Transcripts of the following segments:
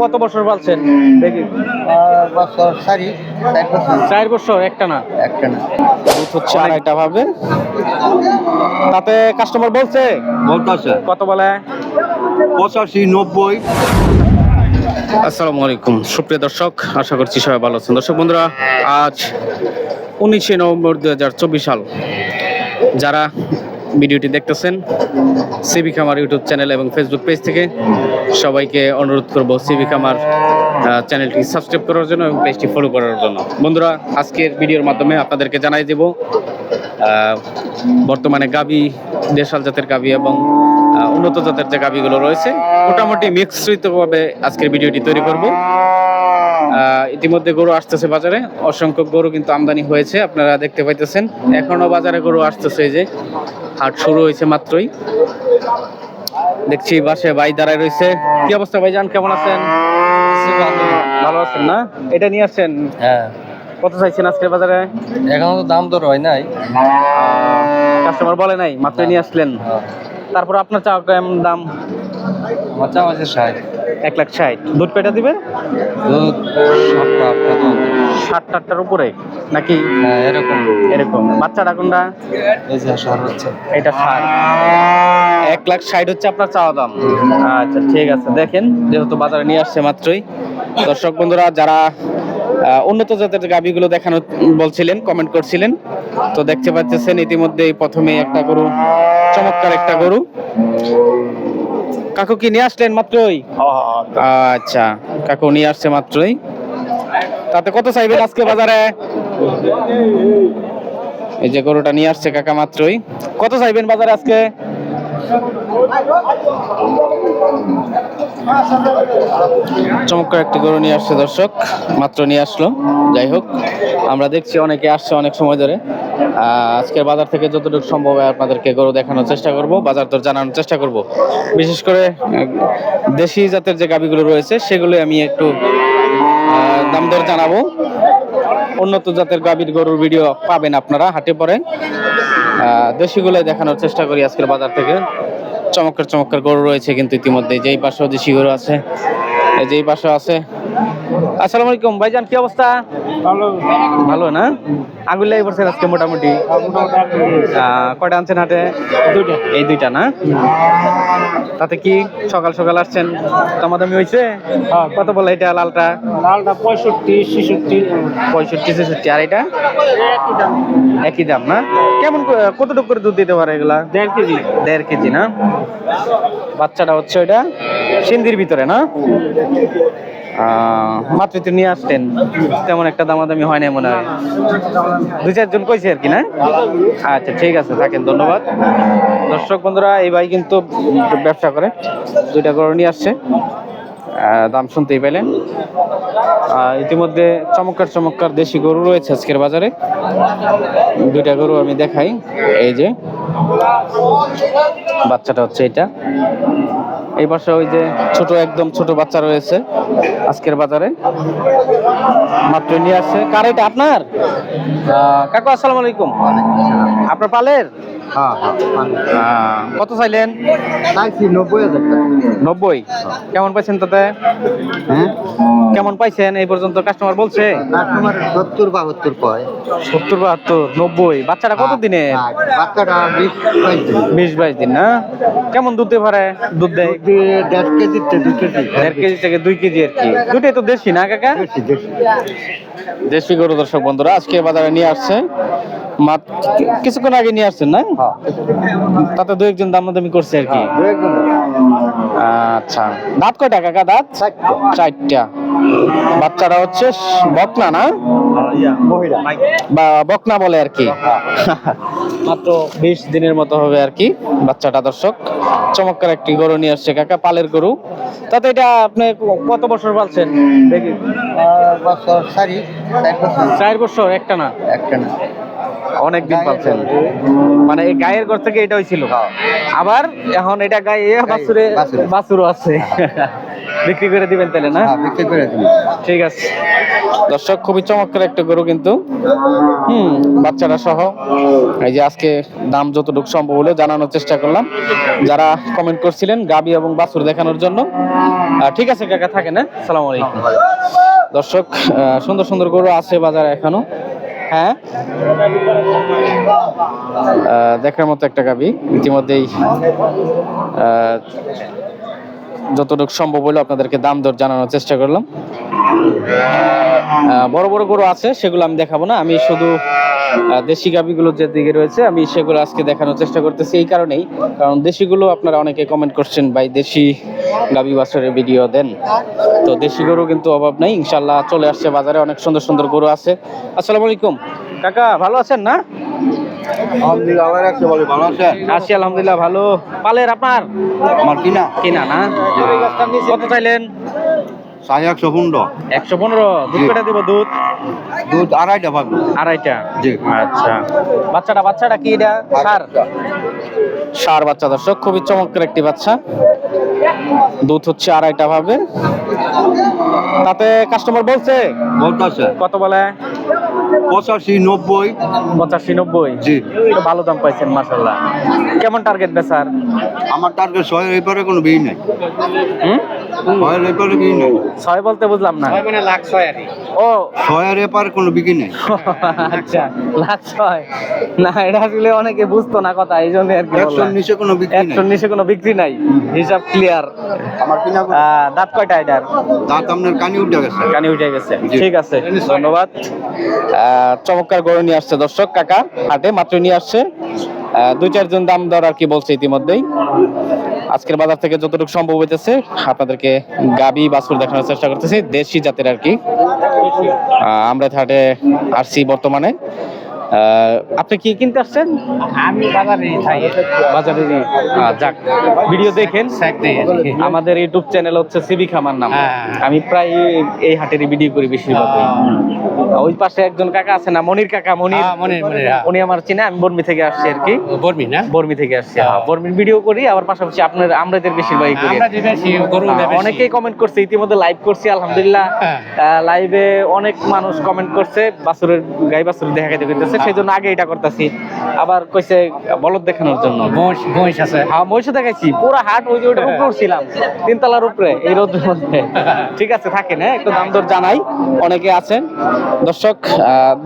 কত বছর পালছেন দেখি। বছর সারি চার বছর। একটা না? একটা না। দুধ হচ্ছে আড়াইটা ভাবে। তাতে কাস্টমার বলছে? বলতেছে। কত বলে? পঁচাশি নব্বই। আসসালামু আলাইকুম। সুপ্রিয় দর্শক আশা করছি সবাই ভালো আছেন। দর্শক বন্ধুরা আজ উনিশে নভেম্বর দু হাজার চব্বিশ সাল। যারা ভিডিওটি দেখতেছেন সিবি খামার ইউটিউব চ্যানেল এবং ফেসবুক পেজ থেকে। সবাইকে অনুরোধ করব সিবি খামার চ্যানেলটি সাবস্ক্রাইব করার জন্য এবং পেজটি ফলো করার জন্য। বন্ধুরা, আজকের ভিডিওর মাধ্যমে আপনাদেরকে জানাই দেব বর্তমানে গাবি, দেশাল জাতের গাবি এবং উন্নত জাতের যে গাবিগুলো রয়েছে, মোটামুটি মিশ্রিতভাবে আজকের ভিডিওটি তৈরি করব। ইতিমধ্যে গরু আসতেছে বাজারে, অসংখ্য গরু কিন্তু আমদানি হয়েছে, আপনারা দেখতে পাইতেছেন। এখনও বাজারে গরু আসতেছে এই যে হাট শুরু হয়েছে মাত্রই। দেখছি বাসে ভাই দাঁড়ায় রয়েছে। কি অবস্থা ভাইজান কেমন আছেন? ভালো আছেন না? এটা নিয়ে আসছেন? হ্যাঁ। কত চাইছেন আজকের বাজারে? এখন তো দাম দর হয় নাই। কাস্টমার বলে নাই মাত্রই নিয়ে আসলেন। তারপর আপনার চা কেমন দাম? আমার চা আছে ষাট। এক লাখ ষাট। দুধ কয়টা দিবে? দুধ তো ষাট টাটটার উপরে? নাকি? হ্যাঁ এরকম। এরকম। বাচ্চাটা কোনটা? এই যে সার হচ্ছে। এটা ষাট। এক লাখ ষাট হচ্ছে আপনার চাওয়া দাম। আচ্ছা ঠিক আছে। দেখেন যেহেতু বাজারে নিয়ে আসছে মাত্রই। দর্শক বন্ধুরা যারা উন্নত জাতের গাভিগুলো দেখানো বলছিলেন কমেন্ট করছিলেন তো দেখতে পাচ্ছেন ইতিমধ্যেই প্রথমে একটা গরু চমৎকার একটা গরু। কাকু কি নিয়ে আসলেন মাত্রই? আচ্ছা কাকু নিয়ে আসছে মাত্রই। তাতে কত চাইবেন আজকে বাজারে? এই যে গরুটা নিয়ে আসছে কাকা মাত্রই। কত চাইবেন বাজারে আজকে? চমৎকার একটি গরু নিয়ে আসছে দর্শক মাত্র নিয়ে আসলো। যাই হোক আমরা দেখছি অনেকে আসছে অনেক সময় ধরে। আজকের বাজার থেকে যতটুকু সম্ভব হয় আপনাদেরকে গরু দেখানোর চেষ্টা করব বাজার দর জানানোর চেষ্টা করব। বিশেষ করে দেশি জাতের যে গাবিগুলো রয়েছে সেগুলো আমি একটু দাম দর জানাব। উন্নত জাতের গাভীর গরুর ভিডিও পাবেন আপনারা হাটে পরে। দেশিগুলো দেখানোর চেষ্টা করি আজকের বাজার থেকে। চমৎকার চমৎকার গরু রয়েছে কিন্তু ইতিমধ্যে। যেই পাশেও দেশি গরু আছে যেই পাশে আছে আসসালামু আলাইকুম। ভাইজান কি অবস্থা? ভালো। ভালো না? আগুন লেগে পড়ছে আজকে মোটামুটি। কয়টা আনছেন হাটে? দুইটা। এই দুইটা না? তাতে কি সকাল সকাল আসছেন? দামাদামি হয়েছে? কত বলে এটা লালটা? লালটা পঁয়ষট্টি ছেষট্টি। পঁয়ষট্টি ছেষট্টি। আর এটা? একই দাম। না? কেমন কতটুকু করে দুধ দিতে পারে এগুলা? দেড় কেজি। দেড় কেজি না? বাচ্চাটা হচ্ছে ওইটা সিন্দির ভিতরে না? মাত্র তো নিয়ে আসতেন তেমন একটা দামাদামি হয় না মনে হয়। দুই চারজন কইছে আর কি, না? আচ্ছা ঠিক আছে, থাকেন, ধন্যবাদ। দর্শক বন্ধুরা, এই ভাই কিন্তু ব্যবসা করে। দুইটা গরু নিয়ে আসছে। দাম শুনতেই পেলেন। ইতিমধ্যে চমৎকার চমৎকার দেশি গরু রয়েছে আজকের বাজারে। দুইটা গরু আমি দেখাই। এই যে, বাচ্চাটা হচ্ছে এটা। এই পাশে ওই যে ছোট একদম ছোট বাচ্চা রয়েছে আজকের বাজারে। মাত্র নিয়ে আসছে। কার এটা আপনার? কাকু, আসসালামু আলাইকুম। আপনার পালের? কত চাইলেন? চাইছি নব্বই হাজার টাকা। নব্বই? কেমন পাইছেন তাতে? হ্যাঁ? কেমন পাইছেন? এই পর্যন্ত কাস্টমার বলছে? কাস্টমার সত্তর বাহাত্তর কয়। সত্তর বাহাত্তর নব্বই। বাচ্চাটা কত দিনে বাচ্চাটা বিশ বাইশ দিন। বিশ বাইশ দিন না? কেমন দুধ দিয়ে পারে দুধ দেয়? দেড় কেজি দেড় কেজি থেকে দুই কেজি আর কি। দুটোই তো দেশি না কাকা? দেশি গরু দর্শক বন্ধুরা আজকে বাজারে নিয়ে আসছে। মাত্র কিছুক্ষণ আগে নিয়ে আসছেন না? হ্যাঁ তাতে দু একজন দামাদামি করছে আর কি। আচ্ছা। দাঁত কয়টা কাকা দাঁত? চারটা। বাচ্চাটা হচ্ছে বকনা না? বা বকনা বলে আর কি। মাত্র বিশ দিনের মতো হবে আর কি বাচ্চাটা দর্শক। চমৎকার একটি গরু নিয়ে আসছে কাকা পালের গরু। তাতে এটা আপনি কত বছর পালছেন? দেখি চার বছর একটা না? একটা না। অনেক দিন পালছেন মানে এই গায়ের ঘর থেকে এটা হয়েছিল আবার এখন এটা গায়ে বাছুরে বাছুরে। বাছুরও আছে। বিক্রি করে দিবেন তাহলে না? হ্যাঁ বিক্রি করে দিন ঠিক আছে। দর্শক খুবই চমৎকার একটা গরু কিন্তু। হুম। বাচ্চারা সহ। এই যে আজকে দাম যতটুকু সম্ভব হলো জানানোর চেষ্টা করলাম। যারা কমেন্ট করছিলেন গাবি এবং বাছুর দেখানোর জন্য। আহ, ঠিক আছে কাকা থাকেন হ্যাঁ? সালাম আলাইকুম। দর্শক আহ, সুন্দর সুন্দর গরু আছে বাজারে এখনও। হ্যাঁ। দেখার মতো একটা গাবি। ইতিমধ্যেই যতটুকু সম্ভব হলো আপনাদেরকে দাম দর জানানোর চেষ্টা করলাম। বড় বড় গরু আছে, সেগুলো আমি দেখাবো না। আমি শুধু দেশি গাবিগুলো যে দিকে রয়েছে আমি সেগুলো আজকে দেখানোর চেষ্টা করতেছি এই কারণেই। কারণ দেশিগুলো আপনারা অনেকে কমেন্ট করছেন ভাই দেশি গাবি বাছরের ভিডিও দেন। তো দেশি গরু কিন্তু অভাব নাই ইনশাল্লাহ চলে আসছে বাজারে অনেক সুন্দর সুন্দর গরু আছে। আসসালামু আলাইকুম। কাকা ভালো আছেন না? আছে আছি আলহামদুলিল্লাহ ভালো। পালের আপনার? আমার কিনা। কিনা না? কত চাইলেন? সাড়ে একশো পনেরো। একশো পনেরো? দুধ কটা দিব দুধ? দুধ আড়াইটা পাবো আড়াইটা? জি। আচ্ছা। বাচ্চাটা বাচ্চাটা কি এটা? সার? সার বাচ্চা দর্শক খুবই চমৎকার একটি বাচ্চা। দুধ হচ্ছে আড়াইটা ভাবে তাতে কাস্টমার বলছে? বলতেছে। কত বলে? পঁচাশি নব্বই। পঁচাশি নব্বই? জি। ভালো দাম পাইছেন মাসাল্লাহ কেমন টার্গেট বেচার আমার টার্গেট ছয়ের এপারে কোনো বিয়ে নেই। হুম? ছয়ের এপারে বিয়ে নেই। ছয় বলতে বুঝলাম না। মানে লাখ ছয় আর ও। ছয়ের এপারে কোনো বিক্রি নেই। আচ্ছা লাখ ছয়। না এটা আসলে অনেকে বুঝতো না কথা এই জন্য আর কি একশোর নিচে কোনো বিক্রি নেই। একশোর নিচে কোনো বিক্রি নাই। হিসাব ক্লিয়ার আমার কিনা দাঁত কয়টা এটার দাঁত আপনার কানি উঠে গেছে? কানি উঠে গেছে। ঠিক আছে ধন্যবাদ। চমৎকার গরু নিয়ে আসছে দর্শক কাকা হাটে মাত্র নিয়ে আসছে। দুই চারজন দাম দর আর কি বলছে ইতিমধ্যেই। আজকের বাজার থেকে যতটুকু সম্ভব হইতেছে আপনাদেরকে গাবি বাছুর দেখানোর চেষ্টা করতেছি দেশি জাতের আর কি। আমরা হাটে আসছি বর্তমানে। আপনি কি কিনতে আসছেন? আমি বাজারে থাই বাজারে যাক ভিডিও দেখেন। আমাদের ইউটিউব চ্যানেল হচ্ছে সিবি খামার নাম। হ্যাঁ। আমি প্রায় এই হাটেরই ভিডিও করি বেশিরভাগ। ওই পাশে একজন কাকা আছে না মনির কাকা মনির? হ্যাঁ, মনির, হ্যাঁ। উনি আমার চিনে আমি বর্মি থেকে আসছি আর কি। বর্মি না? বর্মি থেকে আসছি। হ্যাঁ, বর্মির ভিডিও করি আবার পাশাপাশি আপনার আমরাদের বেশিরভাগই করি হ্যাঁ, অনেকেই কমেন্ট করছে ইতিমধ্যে লাইভ করছি আলহামদুলিল্লাহ। হ্যাঁ। লাইভে অনেক মানুষ কমেন্ট করছে বাছুরের গাই বাছুর দেখা করতেছে সেই জন্য আগে এটা করতেছি। আবার কইছে বলদ দেখানোর জন্য। মহিষ আছে। হ্যাঁ মহিষে দেখাইছি। পুরো হাট ওই যে ওইটার উপরে উঠছিলাম। তিনতলার উপরে এই রোদের মধ্যে। ঠিক আছে থাকেন হ্যাঁ একটু দাম দর জানাই। অনেকে আছেন। দর্শক আহ,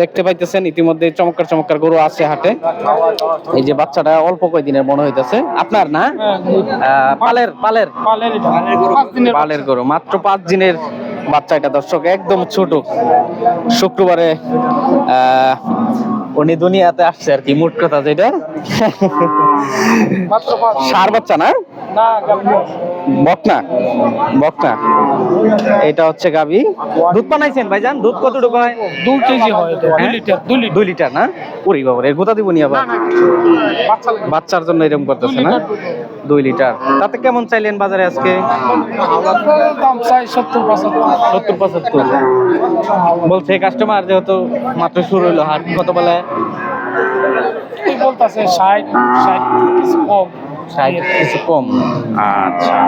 দেখতে পাইতেছেন ইতিমধ্যে চমৎকার চমৎকার গরু আছে হাটে। এই যে বাচ্চাটা অল্প কয়দিনের মনে হইতেছে। আপনার না? আহ, পালের পালের। পালের গরু মাত্র পাঁচ দিনের বাচ্চা এটা দর্শক একদম ছোট। শুক্রবারে আহ, উনি দুনিয়াতে আসছে আর কি মোট কথা যেটা। সার বাচ্চা না? বকনা? বকনা। এটা হচ্ছে গাবি দুধ বানাইছেন ভাইজান? দুধ কতটুকু হয়? দু কেজি হয় দুই লিটার দুই লিটার। দুই লিটার না? ওরে বাবা এর গোতা দিব নি আবার? বাচ্চার জন্য এরকম করতেছে না? দুই লিটার। তাতে কেমন চাইলেন বাজারে আজকে? দাম চাই সত্তর পঁচাত্তর। সত্তর পঁচাত্তর। বলছে কাস্টমার যেহেতু মাত্র শুরু হইল হাট কত বলে? বলতেছে ষাট ষাট কিছু কম। ষাট কিছু কম। আচ্ছা।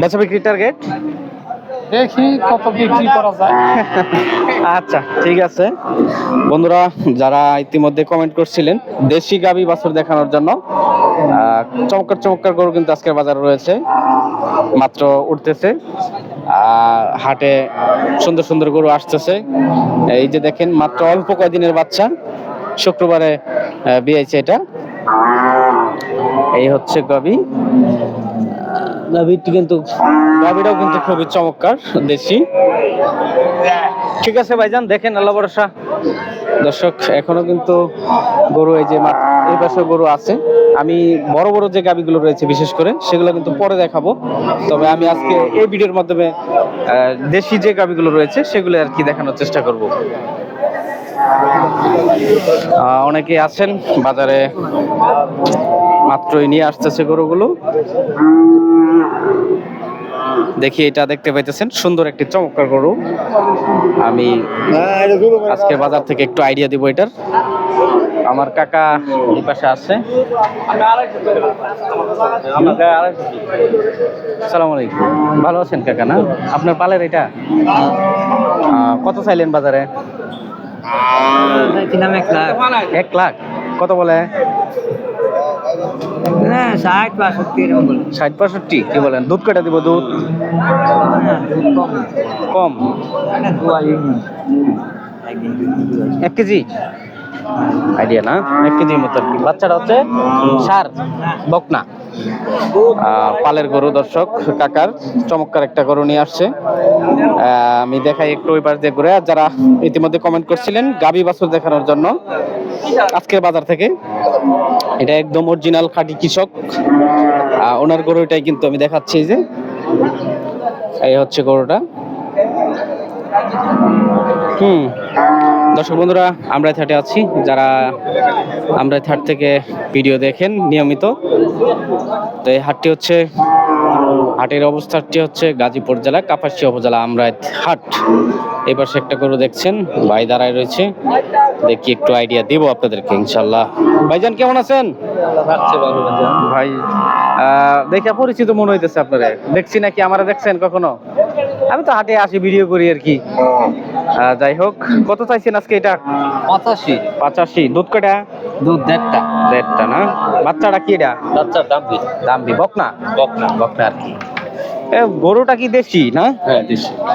বেচা বিক্রি টার্গেট দেখি কত বিক্রি করা যায়। আচ্ছা ঠিক আছে। বন্ধুরা যারা ইতিমধ্যে কমেন্ট করছিলেন দেশি গাবি বাছুর দেখানোর জন্য চমৎকার চমৎকার গরু কিন্তু আজকের বাজারে রয়েছে। মাত্র উঠতেছে। হাটে সুন্দর সুন্দর গরু আসতেছে। এই যে দেখেন মাত্র অল্প কয়দিনের বাচ্চা। শুক্রবারে বিয়েছে এটা। এই হচ্ছে গাবি। গাবিটি কিন্তু গাবিটাও কিন্তু খুবই চমৎকার দেশি। ঠিক আছে ভাইজান দেখেন আল্লাহ ভরসা। দর্শক এখনও কিন্তু গরু এই যে এই পাশে গরু আছে। আমি বড় বড় যে গাবিগুলো রয়েছে বিশেষ করে সেগুলো কিন্তু পরে দেখাবো। তবে আমি আজকে এই ভিডিওর মাধ্যমে দেশি যে গাবিগুলো রয়েছে সেগুলো আর কি দেখানোর চেষ্টা করব। আহ, অনেকেই আছেন বাজারে মাত্রই নিয়ে আসতেছে গরুগুলো। দেখি এটা দেখতে পাইতেছেন সুন্দর একটি চমৎকার গরু। আমি আজকে বাজার থেকে একটু আইডিয়া দিব এটার। আমার কাকা এই পাশে আছে। সালাম আলাইকুম। ভালো আছেন কাকা না? আপনার পালের এটা? কত চাইলেন বাজারে? এক লাখ। কত বলে? ষাট পঁয়ষট্টি কি বলেন? দুধ কটা দিব দুধ? কম। এক কেজি? আইডিয়া না? এক কেজির মতো আর কি। বাচ্চাটা হচ্ছে সার, বকনা। পালের গরু দর্শক, কাকার চমৎকার একটা গরু নিয়ে আসছে। আমি দেখাই একটু ওই পাশ দিয়ে ঘুরে। যারা ইতিমধ্যে কমেন্ট করছিলেন, গাবি বাছুর দেখানোর জন্য আজকের বাজার থেকে। এটা একদম অরিজিনাল খাঁটি কৃষক। ওনার গরুটাই কিন্তু আমি দেখাচ্ছি যে। এই হচ্ছে গরুটা। হুম। দর্শক বন্ধুরা আমরা থাটে আছি। যারা আমরা থাট থেকে ভিডিও দেখেন নিয়মিত। তো এই হাটটি হচ্ছে হাটের অবস্থাটি হচ্ছে গাজীপুর জেলা কাপাসিয়া উপজেলা আমরা হাট। এই পাশে একটা গরু দেখছেন ভাই দাঁড়ায় রয়েছে। দেখি একটু আইডিয়া দিব আপনাদেরকে ইনশাল্লাহ। ভাইজান কেমন আছেন? ভাই দেখে পরিচিত মনে হইতেছে আপনারা। দেখছি নাকি আমারা দেখছেন কখনো? আমি তো হাটে আসি ভিডিও করি আর কি। যাই হোক কত চাইছেন আজকে এটা? পঁচাশি। পঁচাশি। দুধ কটা দুধ দেড়টা। দেড়টা না? বাচ্চাটা কি এটা? বাচ্চার দাম দাম দি বকনা? বকনা বকনা আর কি। গরুটা কি দেশি না? হ্যাঁ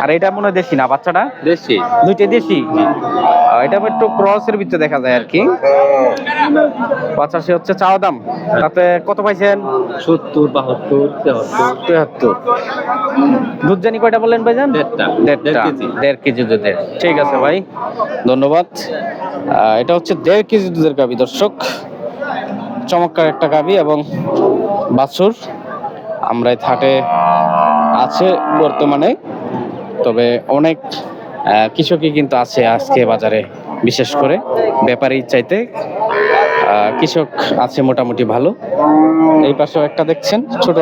আর এটা মনে হয় দেশি না বাচ্চাটা? দেশি। দুইটা দেশি? এটা একটু ক্রসের ভিতরে দেখা যায় আর কি। পঁচাশি হচ্ছে চাওয়া দাম। তাতে কত পাইছেন? সত্তর বাহাত্তর তেহাত্তর। তেহাত্তর। দুধ জানি কয়টা বললেন ভাইজান? দেড়টা। দেড়টা। দেড় কেজি। দেড় কেজি দুধের। ঠিক আছে ভাই ধন্যবাদ। এটা হচ্ছে দেড় কেজি দুধের গাবি দর্শক। চমৎকার একটা গাবি এবং বাছুর। আমরা এই থাটে আছে বর্তমানে তবে অনেক কৃষকই কিন্তু আছে আজকে বাজারে বিশেষ করে ব্যাপারী চাইতে। কৃষক আছে মোটামুটি ভালো। এই পাশেও একটা দেখছেন ছোট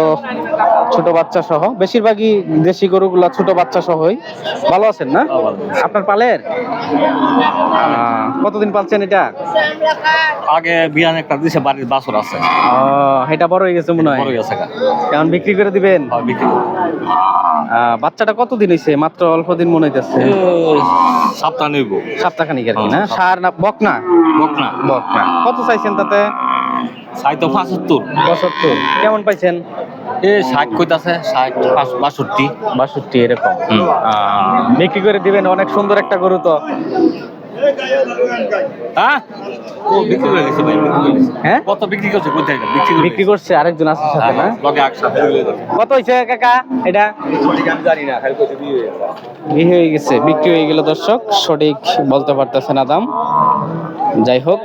ছোট বাচ্চা সহ। বেশিরভাগই দেশি গরুগুলা ছোট বাচ্চা সহই। ভালো আছেন না? আপনার পালের? কতদিন পালছেন এটা? আগে বিয়ান একটা দিছে বাড়ির বাছর আছে। এটা বড় হয়ে গেছে মনে হয়। বড় গেছে গা। এখন বিক্রি করে দিবেন? বিক্রি বাচ্চাটা কতদিন হয়েছে মাত্র অল্প দিন মনে হইতেছে। সপ্তাহ নেব। সপ্তাহখানিক আর কি না? হ্যাঁ, সার না বক না? বকনা বক না কত চাইছেন তাতে? ষাট পঁচাত্তর। পঁচাত্তর। কেমন পাইছেন? এ ষাট কইতাছে ষাট বাষট্টি। বাষট্টি এরকম। বিক্রি করে দিবেন অনেক সুন্দর একটা গরু তো। হ্যাঁ? বিক্রি। হ্যাঁ? কত বিক্রি করছে? আরেকজন আছে সাথে না? হ্যাঁ। কত হয়েছে কাকা এটা? বিয়ে হয়ে গেছে বিক্রি হয়ে গেল দর্শক। সঠিক বলতে পারতেছে না দাম। যাই হোক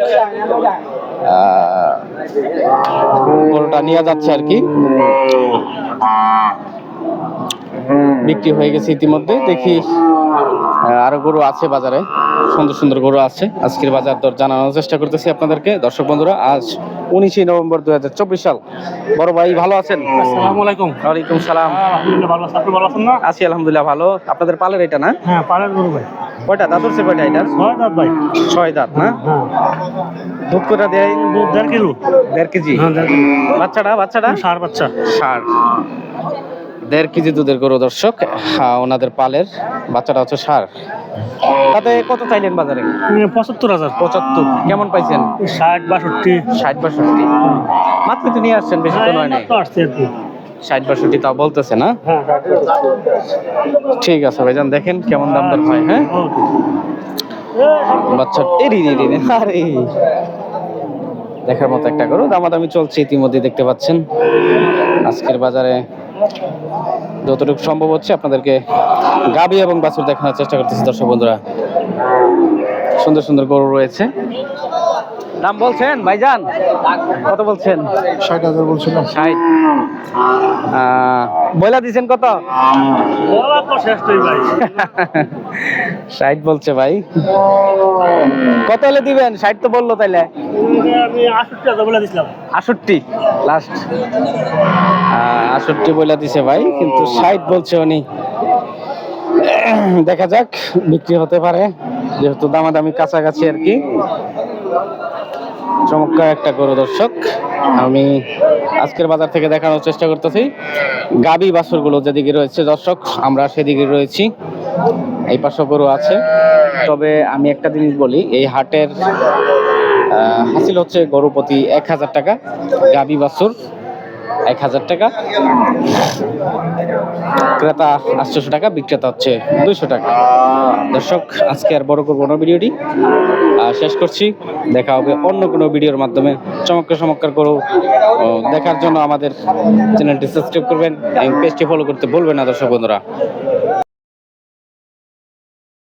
গরুটা নিয়ে যাচ্ছে আর কি। বিক্রি হয়ে গেছে ইতিমধ্যে দেখি আরও গরু আছে বাজারে। সুন্দর সুন্দর গরু আছে। আজকের বাজার দর জানানোর চেষ্টা করতেছি আপনাদেরকে। দর্শক বন্ধুরা আজ উনিশে নভেম্বর দুই হাজার চব্বিশ সাল। বড় ভাই ভালো আছেন? আসসালামু আলাইকুম। ওয়ালাইকুম সালাম। আছি আলহামদুলিল্লাহ ভালো। আপনাদের পালের এটা না? হ্যাঁ পাড়ার গরু ভাই। কয়টা দাঁত হচ্ছে কয়টা এটার ছয় দাঁত ভাই। ছয় দাঁত না? হ্যাঁ। দুধ কটা দেয়? দুধ দেড় কিলো দেড় কেজি। হ্যাঁ দেড় কিলো বাচ্চাটা বাচ্চাটা? সার বাচ্চা। ষাট দেড় কেজি দুধের গরু দর্শক? হ্যাঁ ওনাদের পালের বাচ্চাটা হচ্ছে সার। তাতে কত চাইলেন বাজারে? পঁচাত্তর হাজার। পঁচাত্তর। কেমন পাইছেন? ষাট বাষট্টি। ষাট বাষট্টি। মাত্র তো নিয়ে আসছেন বেশি তো নয় নাই। কি। ষাট বাষট্টি তাও বলতেছে না? হ্যাঁ ঠিক আছে ভাইজান দেখেন কেমন দাম দর হয় হ্যাঁ? বাচ্চা এরি রে রে রে, আরে। দেখার মতো একটা গরু। দামাদামি চলছে ইতিমধ্যে দেখতে পাচ্ছেন। আজকের বাজারে যতটুকু সম্ভব হচ্ছে আপনাদেরকে গাবি এবং বাছুর দেখানোর চেষ্টা করতেছি দর্শক বন্ধুরা। সুন্দর সুন্দর গরু রয়েছে। দাম বলছেন ভাইজান? কত বলছেন? ষাট হাজার বলছিলাম। ষাট। বইলা দিছেন কত? ষাট বলছে ভাই। কত হলে দিবেন? ষাট তো বলল তাইলে। আমি আটষট্টি হাজার বলে দিছিলাম। আষট্টি লাস্ট আষট্টি বইলা দিছে ভাই, কিন্তু ষাট বলছে উনি। দেখা যাক, বিক্রি হতে পারে, যেহেতু দামাদামি কাছাকাছি আর কি। চমৎকার একটা গরু দর্শক। আমি আজকের বাজার থেকে দেখানোর চেষ্টা করতেছি। গাবি বাছুরগুলো যেদিকে রয়েছে দর্শক, আমরা সেদিকে রয়েছি। এই পাশে গরু আছে। তবে আমি একটা জিনিস বলি, এই হাটের হাসিল হচ্ছে গরু প্রতি এক হাজার টাকা, গাবি বাছুর এক হাজার টাকা। ক্রেতা আটশোশো টাকা, বিক্রেতা হচ্ছে দুইশো টাকা। দর্শক, আজকে আর বড় করব না ভিডিওটি। শেষ করছি, দেখা হবে অন্য কোনো ভিডিওর মাধ্যমে। চমৎকার চমৎকার করো দেখার জন্য আমাদের চ্যানেলটি সাবস্ক্রাইব করবেন। এবং পেজটি ফলো করতে বলবেন না, দর্শক বন্ধুরা।